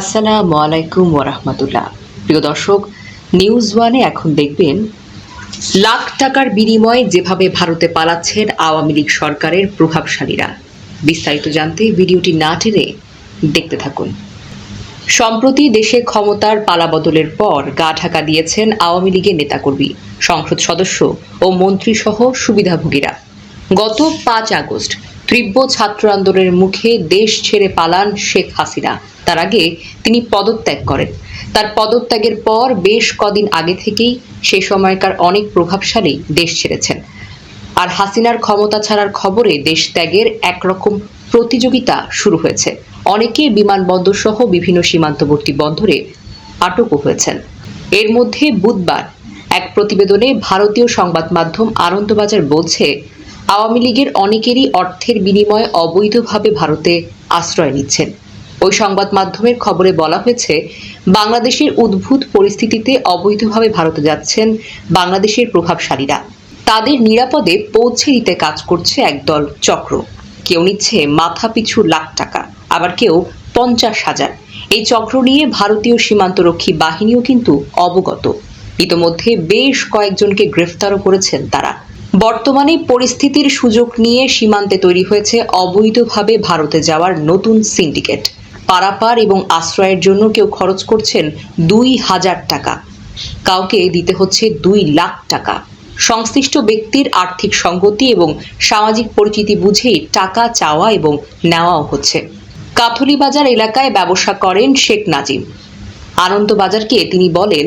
আসসালামু আলাইকুম ওরহমতুল্লাহ প্রিয় দর্শক নিউজ ওয়ানে এখন দেখবেন, লাখ টাকার বিনিময়ে যেভাবে ভারতে পালাচ্ছেন আওয়ামী লীগ সরকারের প্রভাবশালীরা। বিস্তারিত জানতে ভিডিওটি না টেনে দেখতে থাকুন। সম্প্রতি দেশে ক্ষমতার পালাবদলের পর গা ঢাকা দিয়েছেন আওয়ামী লীগের নেতাকর্মী, সংসদ সদস্য ও মন্ত্রীসহ সুবিধাভোগীরা। গত পাঁচ আগস্ট তীব্র ছাত্র আন্দোলনের মুখে দেশ ছেড়ে পালান শেখ হাসিনা। তার আগে তিনি পদত্যাগ করেন। তার পদত্যাগের পর বেশ কদিন আগে থেকেই সে সময়কার অনেক প্রভাবশালী দেশ ছেড়েছেন। আর হাসিনার ক্ষমতা ছাড়ার খবরে দেশ ত্যাগের একরকম প্রতিযোগিতা শুরু হয়েছে। অনেকে বিমানবন্দর সহ বিভিন্ন সীমান্তবর্তী বন্দরে আটকও হয়েছেন। এর মধ্যে বুধবার এক প্রতিবেদনে ভারতীয় সংবাদ মাধ্যম আনন্দবাজার বলছে আওয়ামী লীগের অনেকেরই অর্থের বিনিময়ে অবৈধভাবে ভারতে আশ্রয় নিচ্ছেন। ওই সংবাদ মাধ্যমের খবরে বলা হয়েছে, বাংলাদেশের উদ্ভূত পরিস্থিতিতে অবৈধভাবে ভারতে যাচ্ছেন বাংলাদেশের প্রভাবশালীরা। তাদের নিরাপদে পৌঁছে দিতে কাজ করছে একদল চক্র। কেউ নিচ্ছে মাথা পিছু লাখ টাকা, আবার কেউ পঞ্চাশ হাজার। এই চক্র নিয়ে ভারতীয় সীমান্তরক্ষী বাহিনীও কিন্তু অবগত। ইতোমধ্যে বেশ কয়েকজনকে গ্রেফতারও করেছেন তারা। বর্তমানে পরিস্থিতির সুযোগ নিয়ে সীমান্তে তৈরি হয়েছে অবৈধভাবে ভারতে যাওয়ার নতুন সিন্ডিকেট। পারাপার এবং আশ্রয়ের জন্য কেউ খরচ করছেন দুই হাজার টাকা। কাউকে দিতে হচ্ছে দুই লাখ টাকা। সংশ্লিষ্ট ব্যক্তির আর্থিক সঙ্গতি এবং সামাজিক পরিচিতি বুঝেই টাকা চাওয়া এবং নেওয়াও হচ্ছে। কাথলিবাজার এলাকায় ব্যবসা করেন শেখ নাজিম। আনন্দবাজারকে তিনি বলেন,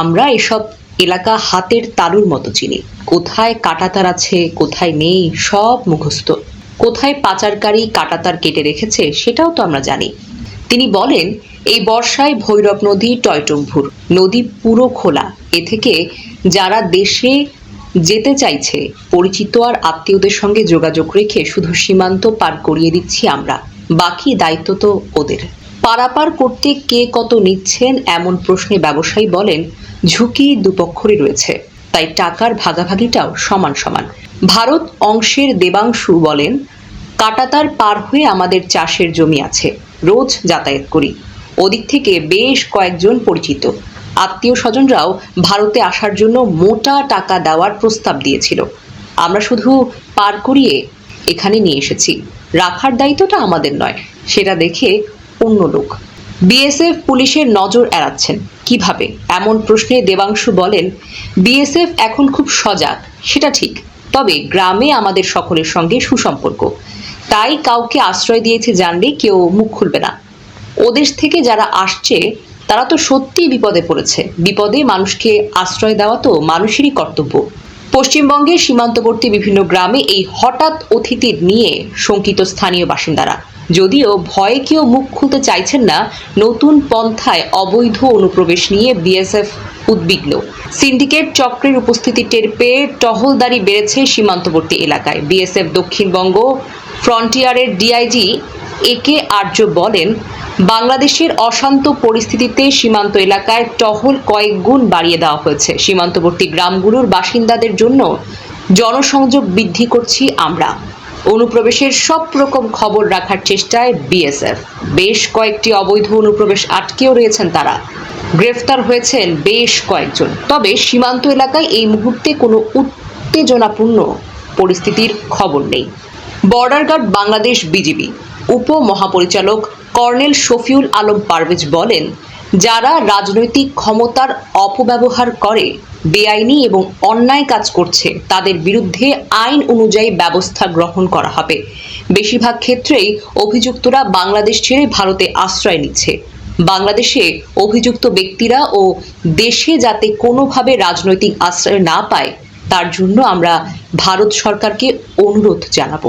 আমরা এসব এলাকা হাতের তালুর মতো চিনি। কোথায় কাটাতার আছে, কোথায় নেই, সব মুখস্থ। কোথায় পাচারকারী কাটাতার কেটে রেখেছে, সেটাও তো আমরা জানি। তিনি বলেন, এই বর্ষায় ভৈরব নদী টয়টম্ভুর নদী পুরো খোলা। এ থেকে যারা দেশে যেতে চাইছে, পরিচিত আর আত্মীয়দের সঙ্গে যোগাযোগ রেখে শুধু সীমান্ত পার করিয়ে দিচ্ছি আমরা। বাকি দায়িত্ব তো ওদের। পারাপার করতে কে কত নিচ্ছেন, এমন প্রশ্নে ব্যবসায়ী বলেন ঝুঁকি দুপক্ষরই রয়েছে। তাই টাকার ভাগাভাগিটাও সমান সমান। ভারত অংশের দেবাংশু বলেন, কাটাতার পার হয়ে আমাদের চাষের জমি আছে, রোজ যাতায়াত করি। ওদিক থেকে বেশ কয়েকজন পরিচিত। আত্মীয় স্বজনরাও ভারতে আসার জন্য মোটা টাকা দেওয়ার প্রস্তাব দিয়েছিল। আমরা শুধু পার করিয়ে এখানে নিয়ে এসেছি। রাখার দায়িত্বটা আমাদের নয়, সেটা দেখে অন্য লোক। বিএসএফ পুলিশের নজর এড়াচ্ছেন। কীভাবে? এমন প্রশ্নে দেবাংশু বলেন, বিএসএফ এখন খুব সজাগ, সেটা ঠিক। তবে গ্রামে আমাদের সকলের সঙ্গে সুসম্পর্ক। তাই কাউকে আশ্রয় দিয়েছে জানলে কেউ মুখ খুলবে না। ওদেশ থেকে যারা আসছে, তারা তো সত্যিই বিপদে পড়েছে। বিপদে মানুষকে আশ্রয় দেওয়া তো মানুষেরই কর্তব্য। পশ্চিমবঙ্গের সীমান্তবর্তী বিভিন্ন গ্রামে এই হঠাৎ অতিথির নিয়ে শঙ্কিত স্থানীয় বাসিন্দারা। যদিও ভয়ে কেউ মুখ খুলতে চাইছেন না, নতুন পন্থায় অবৈধ অনুপ্রবেশ নিয়ে বিএসএফ উদ্বিগ্ন। সিন্ডিকেট চক্রের উপস্থিতি টের পেয়ে টহলদারি বেড়েছে সীমান্তবর্তী এলাকায়। বিএসএফ দক্ষিণবঙ্গ ফ্রন্টিয়ারের ডিআইজি এ কে আর্য বলেন, বাংলাদেশের অশান্ত পরিস্থিতিতে সীমান্ত এলাকায় টহল কয়েক গুণ বাড়িয়ে দেওয়া হয়েছে। সীমান্তবর্তী গ্রামগুলোর বাসিন্দাদের জন্য জনসংযোগ বৃদ্ধি করছি আমরা। অনুপ্রবেশের সব রকম খবর রাখার চেষ্টায় বিএসএফ। বেশ কয়েকটি অবৈধ অনুপ্রবেশ আটকেও রয়েছেন তারা। গ্রেফতার হয়েছেন বেশ কয়েকজন। তবে সীমান্ত এলাকায় এই মুহূর্তে কোনো উত্তেজনাপূর্ণ পরিস্থিতির খবর নেই। Border guard Bangladesh BGB. উপ মহাপরিচালক কর্নেল শফিউল আলম পারভেজ বলেন, যারা রাজনৈতিক ক্ষমতার অপব্যবহার করে বেআইনি এবং অন্যায় কাজ করছে, তাদের বিরুদ্ধে আইন অনুযায়ী ব্যবস্থা গ্রহণ করা হবে। বেশিরভাগ ক্ষেত্রেই অভিযুক্তরা বাংলাদেশ ছেড়ে ভারতে আশ্রয় নিচ্ছে। বাংলাদেশে অভিযুক্ত ব্যক্তিরা ও দেশে যাতে কোনোভাবে রাজনৈতিক আশ্রয় না পায়, তার জন্য আমরা ভারত সরকারকে অনুরোধ জানাব।